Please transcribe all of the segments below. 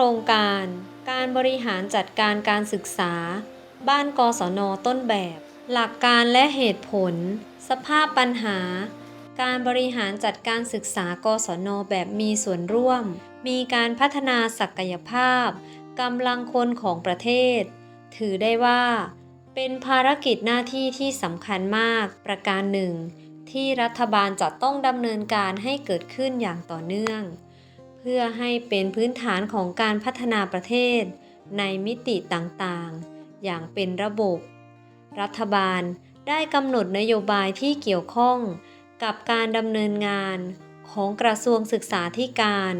รงการ การบริหารจัดการการศึกษา บ้านกศนต้นแบบ หลักการและเหตุผล สภาพปัญหา การบริหารจัดการศึกษากศนแบบมีส่วนร่วม มีการพัฒนาศักยภาพกำลังคนของประเทศ ถือได้ว่า เป็นภารกิจหน้าที่ที่สำคัญมากประการหนึ่ง ที่รัฐบาลจะต้องดำเนินการให้เกิดขึ้นอย่างต่อเนื่อง เพื่อให้เป็นพื้นฐานของการพัฒนาประเทศ ในมิติต่างๆ อย่างเป็นระบบ รัฐบาลได้กำหนดนโยบายที่เกี่ยวข้องกับการดำเนินงานของกระทรวงศึกษาธิการ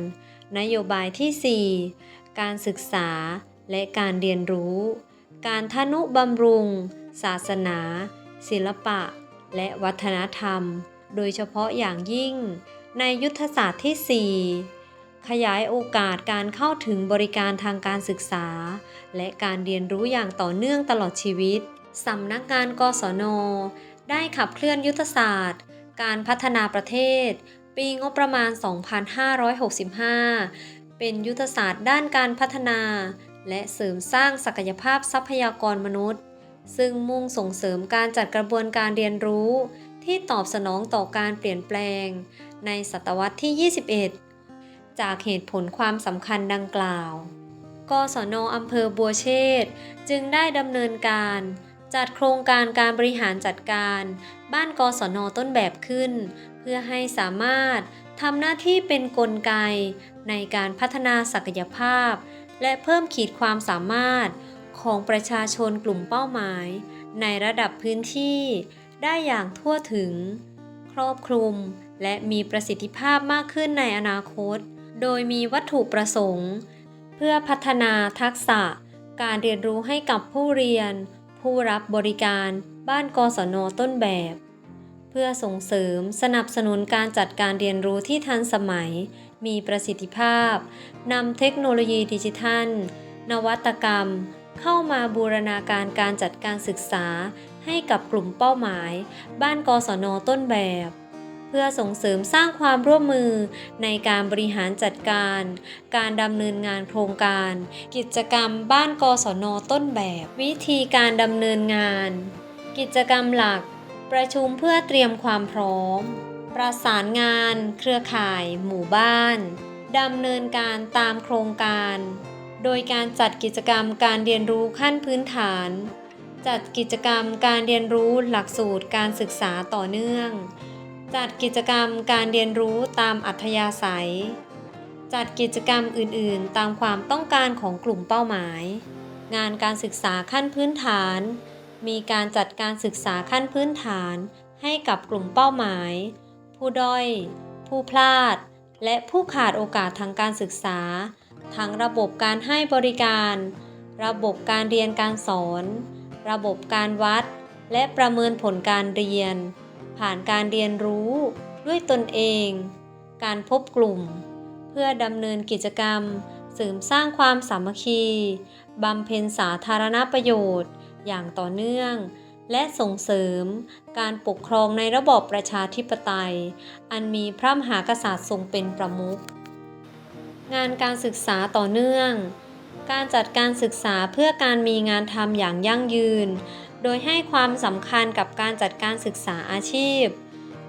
นโยบายที่ 4 การศึกษาและการเรียนรู้ การทนุบำรุง ศาสนา ศิลปะ และวัฒนธรรม โดยเฉพาะอย่างยิ่ง ในยุทธศาสตร์ที่ 4 ขยายโอกาสการเข้าถึงบริการทางการศึกษา และการเรียนรู้อย่างต่อเนื่องตลอดชีวิต สำนักงานกศน ได้ขับเคลื่อนยุทธศาสตร์ การพัฒนาประเทศ ปีงบประมาณ 2565 เป็นยุทธศาสตร์ด้านการพัฒนา และเสริมสร้างศักยภาพทรัพยากรมนุษย์ ซึ่งมุ่งส่งเสริมการจัดกระบวนการเรียนรู้ ที่ตอบสนองต่อการเปลี่ยนแปลง ในศตวรรษที่ 21 จากเหตุผลความสำคัญดังกล่าว กศนอำเภอบัวเชษจึงได้ดำเนินการ จัดโครงการการบริหารจัดการ บ้านกศนต้นแบบขึ้น เพื่อให้สามารถทำหน้าที่เป็นนกลไก ในการพัฒนาศักยภาพ และเพิ่มขีดความสามารถของประชาชนกลุ่มเป้าหมาย ในระดับพื้นที่ได้อย่างทั่วถึง ครอบคลุม และมีประสิทธิภาพมากขึ้นในอนาคต โดยมีวัตถุประสงค์ เพื่อพัฒนาทักษะ การเรียนรู้ให้กับผู้เรียน ผู้รับบริการบ้านกศนต้นแบบ เพื่อส่งเสริมสนับสนุนการจัดการเรียนรู้ที่ทันสมัย มีประสิทธิภาพนำเทคโนโลยีดิจิทัล นวัตกรรม เข้ามาบูรณาการการจัดการศึกษาให้กับกลุ่มเป้าหมาย บ้านกศนต้นแบบ เพื่อส่งเสริมสร้างความร่วมมือในการบริหารจัดการ การดำเนินงานโครงการ กิจกรรมบ้านกศนต้นแบบ วิธีการดำเนินงาน กิจกรรมหลัก ประชุมเพื่อเตรียมความพร้อม ประสานงาน เครือข่าย หมู่บ้านดำเนินการตามโครงการ โดยการจัดกิจกรรมการเรียนรู้ขั้นพื้นฐาน จัดกิจกรรมการเรียนรู้หลักสูตรการศึกษาต่อเนื่อง จัดกิจกรรมการเรียนรู้ตามอัธยาศัย จัดกิจกรรมอื่น ๆ ตามความต้องการของกลุ่มเป้าหมาย งานการศึกษาขั้นพื้นฐาน มีการจัดการศึกษาขั้นพื้นฐานให้กับกลุ่มเป้าหมาย ผู้ด้อย ผู้พลาด และผู้ขาดโอกาสทางการศึกษา ทั้งระบบการให้บริการ ระบบการเรียนการสอน ระบบการวัด และประเมินผลการเรียน ผ่านการเรียนรู้ด้วยตนเอง การพบกลุ่ม เพื่อดำเนินกิจกรรม เสริมสร้างความสามัคคีบำเพ็ญสาธารณประโยชน์ อย่างต่อเนื่อง และส่งเสริมการปกครองในระบอบประชาธิปไตย อันมีพระมหากษัตริย์ทรงเป็นประมุขงานการศึกษาต่อเนื่อง การจัดการศึกษาเพื่อการมีงานทำอย่างยั่งยืน โดยให้ความสำคัญกับการจัดการศึกษาอาชีพ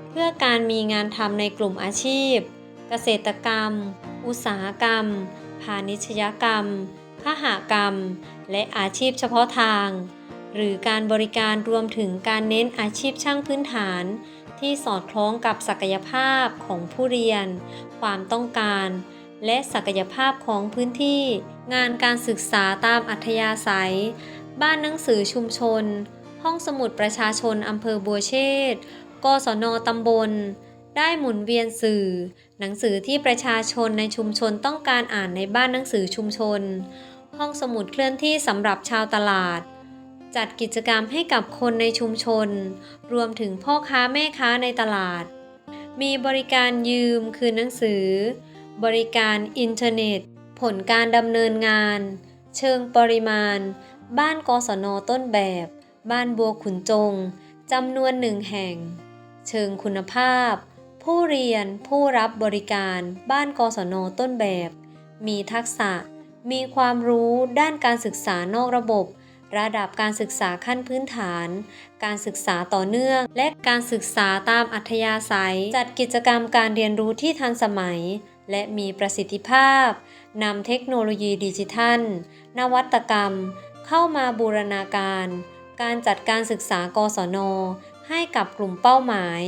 เพื่อการมีงานทำในกลุ่มอาชีพ เกษตรกรรม อุตสาหกรรม พาณิชยกรรมขหกรรม และอาชีพเฉพาะทาง หรือการบริการรวมถึงการเน้นอาชีพช่างพื้นฐาน ที่สอดคล้องกับศักยภาพของผู้เรียน ความต้องการ และศักยภาพของพื้นที่ งานการศึกษาตามอัธยาศัย บ้านหนังสือชุมชน ห้องสมุดประชาชนอำเภอบัวเชษกศนตำบล ได้หมุนเวียนสื่อ หนังสือที่ประชาชนในชุมชนต้องการอ่านในบ้านหนังสือชุมชน ห้องสมุดเคลื่อนที่สำหรับชาวตลาด จัดกิจกรรมให้กับคนในชุมชน รวมถึงพ่อค้าแม่ค้าในตลาด มีบริการยืมคืนหนังสือ บริการอินเทอร์เน็ต ผลการดำเนินงาน เชิงปริมาณ บ้านกศนต้นแบบ บ้านบัวขุนจงจำนวนหนึ่งแห่ง เชิงคุณภาพ ผู้เรียนผู้รับบริการบ้านกศนต้นแบบ มีทักษะ มีความรู้ด้านการศึกษานอกระบบ ระดับการศึกษาขั้นพื้นฐาน การศึกษาต่อเนื่อง และการศึกษาตามอัธยาศัย จัดกิจกรรมการเรียนรู้ที่ทันสมัย และมีประสิทธิภาพนำเทคโนโลยีดิจิทัล นวัตกรรม เข้ามาบูรณาการ การจัดการศึกษากศน ให้กับกลุ่มเป้าหมาย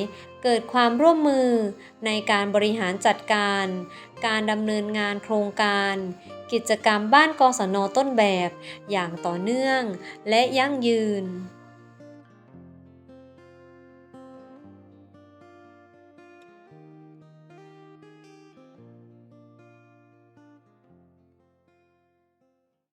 เกิดความร่วมมือในการบริหารจัดการ การดำเนินงานโครงการ กิจกรรมบ้านกศนต้นแบบ อย่างต่อเนื่องและยั่งยืน